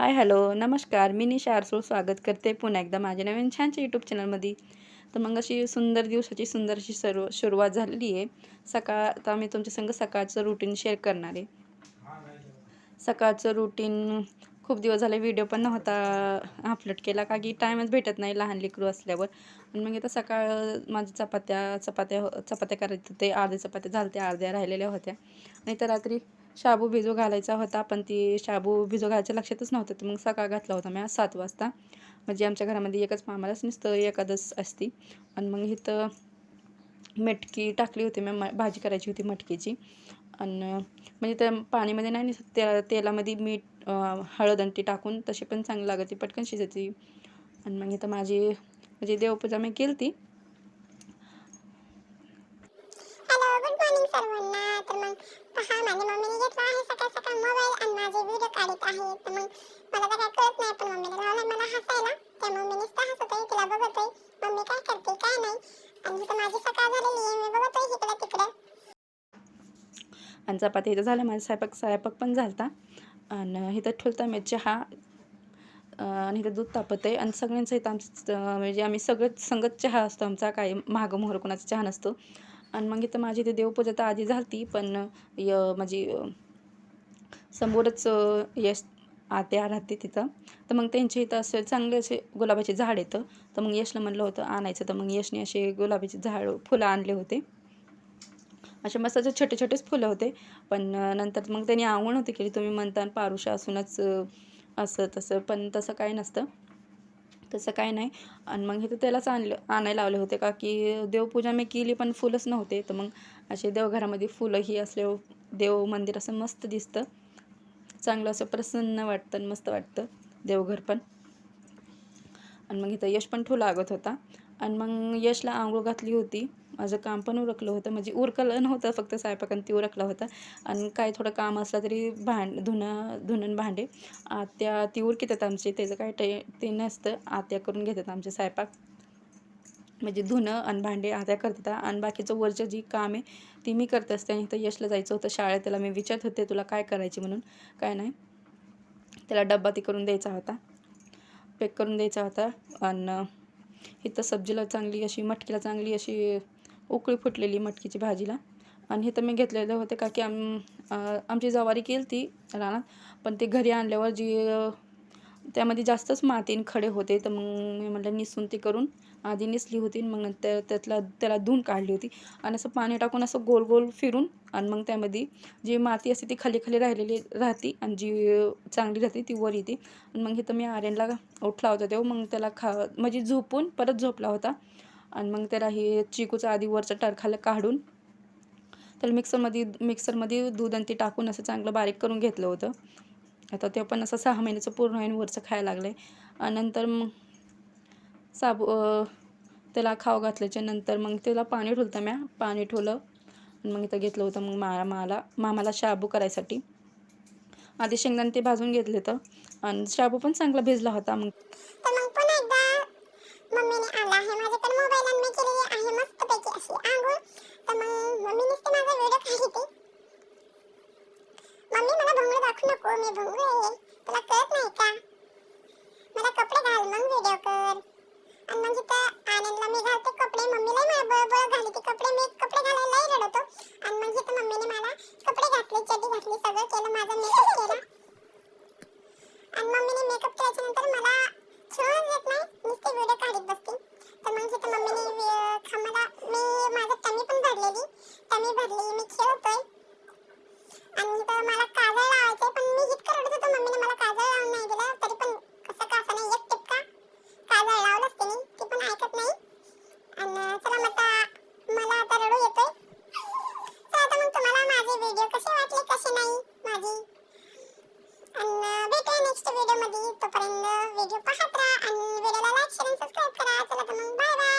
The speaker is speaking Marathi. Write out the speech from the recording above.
Hi hello. नमस्कार. मी निशा आरसूळ स्वागत करते पुन्हा एकदा माझ्या नवीन छानच्या यूट्यूब चॅनलमध्ये तर मग अशी सुंदर दिवसाची सुंदर अशी सर्व सुरुवात झालेली आहे. सकाळ आता मी तुमच्या संग सकाळचं रुटीन शेअर करणार आहे. सकाळचं रुटीन खूप दिवस झाले व्हिडिओ पण नव्हता अपलोड केला का की टाईमच भेटत नाही लहान लेकरू असल्यावर. मग आता सकाळ माझ्या चपात्या चपात्या चपात्या करायच्या होते अर्ध्या चपात्या झाल्या अर्ध्या राहिलेल्या होत्या. नाही तर रात्री शाबू भिजू घालायचा होता पण ती शाबू भिजू घालायच्या लक्षातच नव्हतं तर मग सकाळ घातला होता मी आज सात वाजता. म्हणजे आमच्या घरामध्ये एकच मामालाच नुसतं एकादस असती. आणि मग इथं मटकी टाकली होती मी भाजी करायची होती मटकीची. आणि म्हणजे त्या पाणीमध्ये नाही नुसतं त्या तेलामध्ये मीठ हळद आणि ती टाकून तशी पण चांगली लागते पटकन शिजायची आणि मग इथं माझी म्हणजे देवपूजा मी केली ती तर मग पहा माझ्या मम्मीने घेतला आहे सकाळ सकाळ मोबाईल आणि माझे व्हिडिओ काढत आहे. तर मग मला तर काय कळत नाही पण मम्मीने लावला. मला हसायला. त्या मम्मीने हसत आहे तिला बघतोय. मम्मी काय करते काय नाही. आणि इथं माझी सकाळ झालेली आहे. मी बघतोय इकडं तिकडं. आणि चपाती इथं झालं माझा स्वयंपाक स्वयंपाक पण झालता. आणि इथं ठुलता मी चहा. आणि इथं दूध तापत आहे आणि सगळ्यांचं इथं आमचं म्हणजे आम्ही सगळं संगत चहा असतो. आमचा काही महाग मोहर कोणाचा चहा नसतो. आणि मग इथं माझी इथे देवपूजा तर आधी झाली पण य म्हणजे, माझी समोरच यश आत्या राहते तिथं. तर मग त्यांच्या इथं असं चांगले असे गुलाबाचे झाड येतं तर मग यशला म्हणलं होतं आणायचं. तर मग यशने असे गुलाबाचे झाड फुलं आणले होते. असे मस्त असे छोटे छोटेच फुलं होते. पण नंतर मग त्यांनी आवड होती केली. तुम्ही म्हणता पारुषा असूनच असं तसं. पण तसं काही नसतं. तसं काय नाही. आणि मग इथं त्यालाच आणलं आणायला लावले होते का की देवपूजा मी केली पण फुलंच नव्हते. तर मग असे देवघरामध्ये फुलंही असले देव मंदिर असं मस्त दिसतं. चांगलं असं प्रसन्न वाटतं आणि मस्त वाटतं देवघर पण. आणि मग इथं यश पण ठू लागत होता. आणि मग यशला आंघोळ घातली होती. माझं काम पण उरकलं होतं. म्हणजे उरकलं नव्हतं फक्त स्वयंपाकानं ती उरकलं होतं. आणि काय थोडं काम असलं तरी भांड धुणं धुणं भांडे. आत्या ती उरकितात आमचे. त्याचं काय टे ते नसतं. आत्या करून घेतात आमचे स्वयंपाक म्हणजे धुणं आणि भांडे आत्या करतात. आणि बाकीचं वरचं जी काम आहे ती मी करत असते. आणि इथं यशला जायचं होतं शाळेत. त्याला मी विचारत होते तुला काय करायची म्हणून? काय नाही. त्याला डब्बा ती करून द्यायचा होता. पॅक करून द्यायचा होता. आणि इथं सब्जीला चांगली अशी मटकीला चांगली अशी उकळी फुटलेली मटकीची भाजीला. आणि हे तर मी घेतलेलं होते का की आम आमची जवारी केली ती रानात पण ते घरी आणल्यावर जी त्यामध्ये जास्तच मातीन खडे होते तर मग मी म्हटलं निसून ती करून आधी निसली होती मग नंतर त्यातला त्याला धुवून काढली होती. आणि असं पाणी टाकून असं गोल गोल फिरून आणि मग त्यामध्ये जी माती असते ती खाली खाली राहिलेली राहते आणि जी चांगली राहते ती वर येते. आणि मग हे तर मी आर्यनला उठला होता तेव्हा मग त्याला खा म्हणजे झोपून परत झोपला होता. आणि मग त्याला हे चिकूचा आधी वरचं टरखाला काढून. त्याला मिक्सरमध्ये मिक्सरमध्ये दूध आणि ते टाकून असं चांगलं बारीक करून घेतलं होतं. आता ते पण असं सहा महिन्याचं पूर्ण आहे वरचं खायला लागलं आहे आणि नंतर मग साबू त्याला खाव घातल्याच्या नंतर मग त्याला पाणी ठेवलं म्या. पाणी ठेवलं मग इथं घेतलं होतं मग मा माला मामाला शाबू करायसाठी. आधी शेंगदाणे ते भाजून घेतले तर आणि शाबू पण चांगला भिजला होता मग मी सगळं केलं माझा मेकअप केला. आणि मम्मीने मेकअप केल्याच्यानंतर मला छान येत नाही. नुसते व्हिडिओ काढत बसते. तर मग तिथं मम्मीने मला मी माझं टमी पण भरलेली. टमी भरली मी खेळतोय. आणि इथं मला आणि भेटूया नेक्स्ट व्हिडिओ मध्ये तोपर्यंत व्हिडिओ पाहत राहा आणि व्हिडिओला लाईक शेअर आणि सबस्क्राईब करा चला तर मग बाय बाय